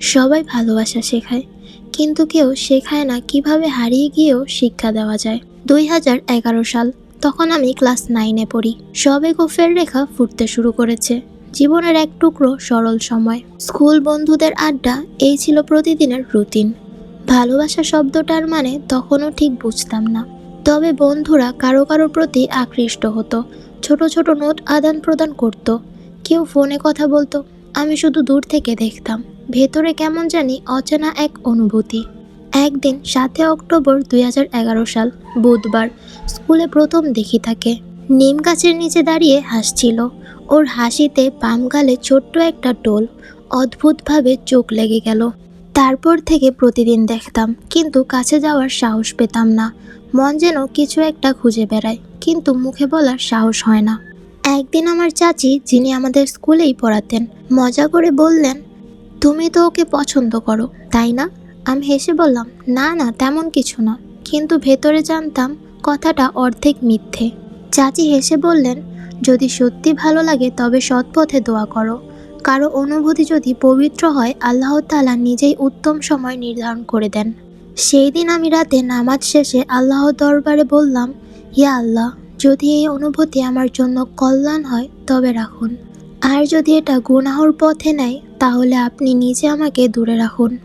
সবাই ভালোবাসা শেখায়, কিন্তু কেউ শেখায় না কীভাবে হারিয়ে গিয়েও শিক্ষা দেওয়া যায়। দুই হাজার এগারো সাল, তখন আমি ক্লাস নাইনে পড়ি। সবে গোফের রেখা ফুটতে শুরু করেছে। জীবনের এক টুকরো সরল সময়। স্কুল বন্ধুদের আড্ডা, এই ছিল প্রতিদিনের রুটিন। ভালোবাসা শব্দটার মানে তখনও ঠিক বুঝতাম না। তবে বন্ধুরা কারও কারও প্রতি আকৃষ্ট হতো। ছোট ছোট নোট আদান প্রদান করত। কেউ ফোনে কথা বলতো। আমি শুধু দূর থেকে দেখতাম। ভেতরে কেমন জানি অচেনা এক অনুভূতি। একদিন সাতই অক্টোবর দুই হাজার এগারো সাল, বুধবার, স্কুলে প্রথম দেখি তাকে। নিম গাছের নিচে দাঁড়িয়ে হাসছিল। ওর হাসিতে বাম গালে ছোট্ট একটা টোল, অদ্ভুতভাবে চোখ লেগে গেল। তারপর থেকে প্রতিদিন দেখতাম, কিন্তু কাছে যাওয়ার সাহস পেতাম না। মন যেন কিছু একটা খুঁজে বেড়ায়, কিন্তু মুখে বলার সাহস হয় না। একদিন আমার চাচি, যিনি আমাদের স্কুলেই পড়াতেন, মজা করে বললেন তুমি তো ওকে পছন্দ করো, তাই না? আমি হেসে বললাম, না না, তেমন কিছু না। কিন্তু ভেতরে জানতাম কথাটা অর্ধেক মিথ্যে। চাচি হেসে বললেন, যদি সত্যি ভালো লাগে, তবে সৎ পথে দোয়া করো। কারও অনুভূতি যদি পবিত্র হয়, আল্লাহ তালা নিজেই উত্তম সময় নির্ধারণ করে দেন। সেই দিন আমি রাতে নামাজ শেষে আল্লাহ দরবারে বললাম, ইয়া আল্লাহ, যদি এই অনুভূতি আমার জন্য কল্যাণ হয়, তবে রাখুন। আর যদি এটা গুনাহর পথে নেয়, তাহলে আপনি নিজে আমাকে দূরে রাখুন।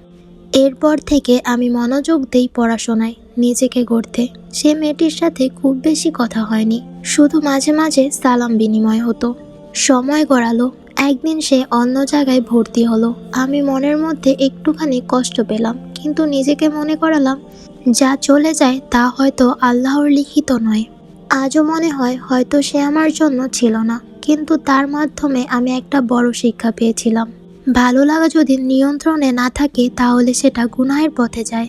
এরপর থেকে আমি মনোযোগ দেই পড়াশোনায়, নিজেকে গড়তে। সে মেয়েটির সাথে খুব বেশি কথা হয়নি। শুধু মাঝে মাঝে সালাম বিনিময় হতো। সময় গড়ালো, একদিন সে অন্য জায়গায় ভর্তি হলো। আমি মনের মধ্যে একটুখানি কষ্ট পেলাম, কিন্তু নিজেকে মনে করালাম, যা চলে যায় তা হয়তো আল্লাহর লিখিত নয়। আজও মনে হয় হয়তো সে আমার জন্য ছিল না। কিন্তু তার মাধ্যমে আমি একটা বড় শিক্ষা পেয়েছিলাম। ভালো লাগা যদি নিয়ন্ত্রণে না থাকে, তাহলে সেটা গুনাহের পথে যায়।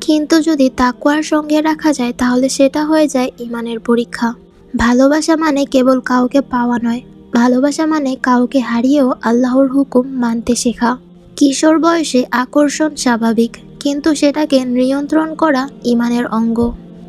কিন্তু যদি তাকুয়ার সঙ্গে রাখা যায়, তাহলে সেটা হয়ে যায় ইমানের পরীক্ষা। ভালোবাসা মানে কেবল কাউকে পাওয়া নয়। ভালোবাসা মানে কাউকে হারিয়েও আল্লাহর হুকুম মানতে শেখা। কিশোর বয়সে আকর্ষণ স্বাভাবিক, কিন্তু সেটাকে নিয়ন্ত্রণ করা ইমানের অঙ্গ।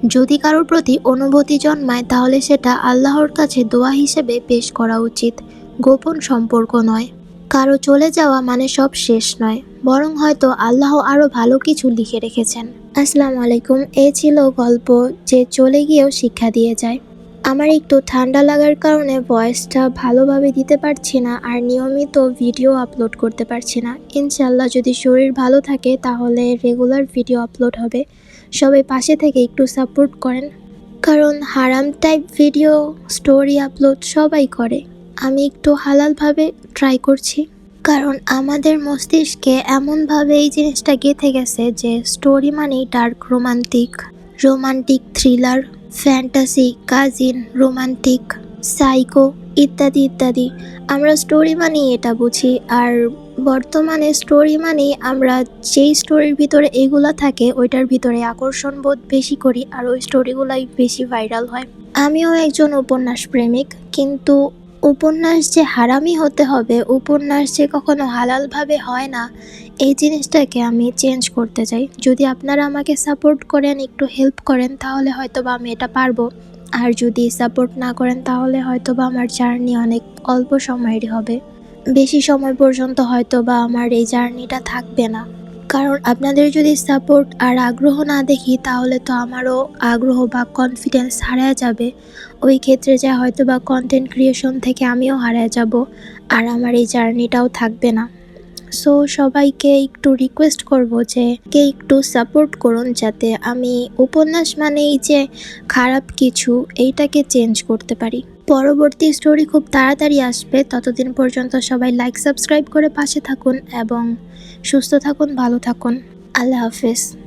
যদি কারোর প্রতি অনুভূতি জন্মায়, তাহলে সেটা আল্লাহর কাছে দোয়া হিসেবে পেশ করা উচিত। গোপন সম্পর্ক নয়। কারও চলে যাওয়া মানে সব শেষ নয়। বরং হয়তো আল্লাহ আরও ভালো কিছু লিখে রেখেছেন। আসসালামু আলাইকুম। এই ছিল গল্প যে চলে গিয়েও শিক্ষা দিয়ে যায়। আমার একটু ঠান্ডা লাগার কারণে ভয়েসটা ভালোভাবে দিতে পারছি না আর নিয়মিত ভিডিও আপলোড করতে পারছি না। ইনশাল্লাহ যদি শরীর ভালো থাকে, তাহলে রেগুলার ভিডিও আপলোড হবে। সবাই পাশে থেকে একটু সাপোর্ট করেন। কারণ হারাম টাইপ ভিডিও স্টোরি আপলোড সবাই করে। আমি একটু হালালভাবে ট্রাই করছি। কারণ আমাদের মস্তিষ্কে এমনভাবে এই জিনিসটা গেঁথে গেছে যে স্টোরি মানেই dark romantic romantic thriller fantasy cousin romantic psycho ইত্যাদি ইত্যাদি। আমরা স্টোরি মানেই এটা বুঝি। আর বর্তমানে স্টোরি মানেই আমরা যেই স্টোরির ভিতরে এগুলো থাকে, ওইটার ভিতরে আকর্ষণ বোধ বেশি করি আর ওই স্টোরিগুলাই বেশি ভাইরাল হয়। আমিও একজন উপন্যাস প্রেমিক, কিন্তু উপন্যাস যে হারামি হতে হবে, উপন্যাস যে কখনো হালালভাবে হয় না, এই জিনিসটাকে আমি চেঞ্জ করতে চাই। যদি আপনারা আমাকে সাপোর্ট করেন, একটু হেল্প করেন, তাহলে হয়তো বা আমি এটা পারব। আর যদি সাপোর্ট না করেন তাহলে হয়তো বা আমার জার্নি অনেক অল্প সময়েরই হবে। বেশি সময় পর্যন্ত হয়তো বা আমার এই জার্নিটা থাকবে না। কারণ আপনাদের যদি সাপোর্ট আর আগ্রহ না দেখি, তাহলে তো আমারও আগ্রহ বা কনফিডেন্স হারায় যাবে। ওই ক্ষেত্রে যা হয়তো বা কন্টেন্ট ক্রিয়েশন থেকে আমিও হারায় যাব, আর আমার এই জার্নিটাও থাকবে না। সো সবাইকে একটু রিকোয়েস্ট করব যে, কে একটু সাপোর্ট করুন যাতে আমি উপন্যাস মানেই যে খারাপ কিছু, এইটাকে চেঞ্জ করতে পারি। পরবর্তী স্টোরি খুব তাড়াতাড়ি আসবে। ততদিন পর্যন্ত সবাই লাইক সাবস্ক্রাইব করে পাশে থাকুন এবং সুস্থ থাকুন, ভালো থাকুন। আল্লাহ হাফেজ।